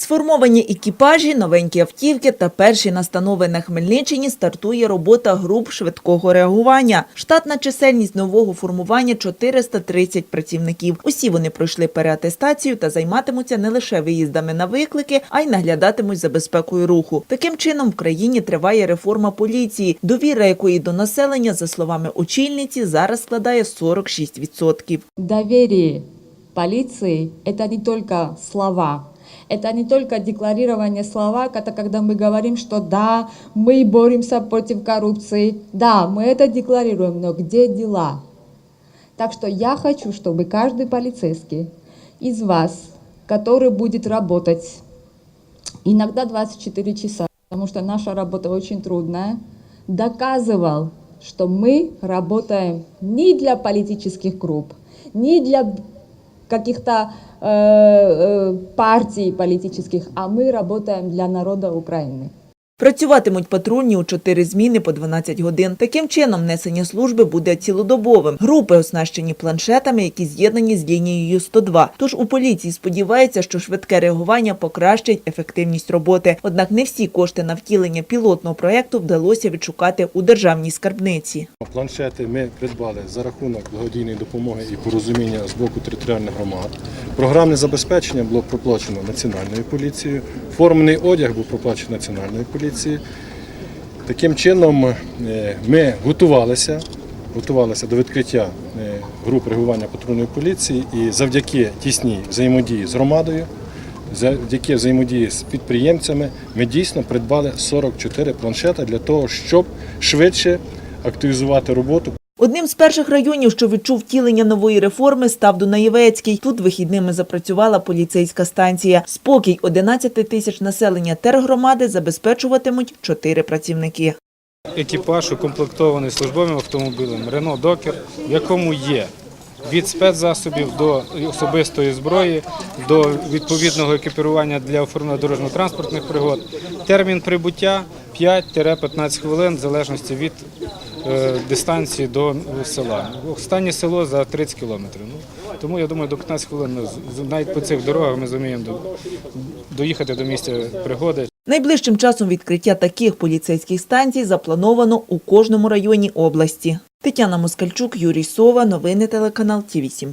Сформовані екіпажі, новенькі автівки та перші настанови на Хмельниччині стартує робота груп швидкого реагування. Штатна чисельність нового формування 430 працівників. Усі вони пройшли переатестацію та займатимуться не лише виїздами на виклики, а й наглядатимуть за безпекою руху. Таким чином в країні триває реформа поліції, довіра якої до населення, за словами очільниці, зараз складає 46%. Доверие полиции – это не только слова, это не только декларирование слова, это когда мы говорим, что да, мы боремся против коррупции, да, мы это декларируем, но где дела? Так что я хочу, чтобы каждый полицейский из вас, который будет работать иногда 24 часа, потому что наша работа очень трудная, доказывал, что мы работаем не для политических групп, не для каких-то э, э, партий политических, а мы работаем для народа Украины. Працюватимуть патрульні у чотири зміни по 12 годин. Таким чином, несення служби буде цілодобовим. Групи оснащені планшетами, які з'єднані з лінією 102. Тож у поліції сподіваються, що швидке реагування покращить ефективність роботи. Однак не всі кошти на втілення пілотного проєкту вдалося відшукати у державній скарбниці. Планшети ми придбали за рахунок благодійної допомоги і порозуміння з боку територіальних громад. Програмне забезпечення було проплачено національною поліцією. Формений одяг був проплачений національною поліцією. Таким чином е, ми готувалися, готувалися до відкриття е, груп реагування патрульної поліції і завдяки тісній взаємодії з громадою, завдяки взаємодії з підприємцями, ми дійсно придбали 44 планшета для того, щоб швидше активізувати роботу Одним з перших районів, що відчув втілення нової реформи, став Дунаєвецький. Тут вихідними запрацювала поліцейська станція. Спокій 11 тисяч населення тергромади забезпечуватимуть чотири працівники. екіпаж укомплектований службовим автомобілем Renault Docker, в якому є від спецзасобів до особистої зброї, до відповідного екіпірування для оформлення дорожньо-транспортних пригод. Термін прибуття 5-15 хвилин в залежності від дистанції до села. Останнє село за 30 кілометрів. Ну, тому я думаю, до 15 хвилин навіть по цих дорогах ми зуміємо доїхати до місця пригоди. Найближчим часом відкриття таких поліцейських станцій заплановано у кожному районі області. Тетяна Москальчук, Юрій Сова. Новини телеканал Ті 8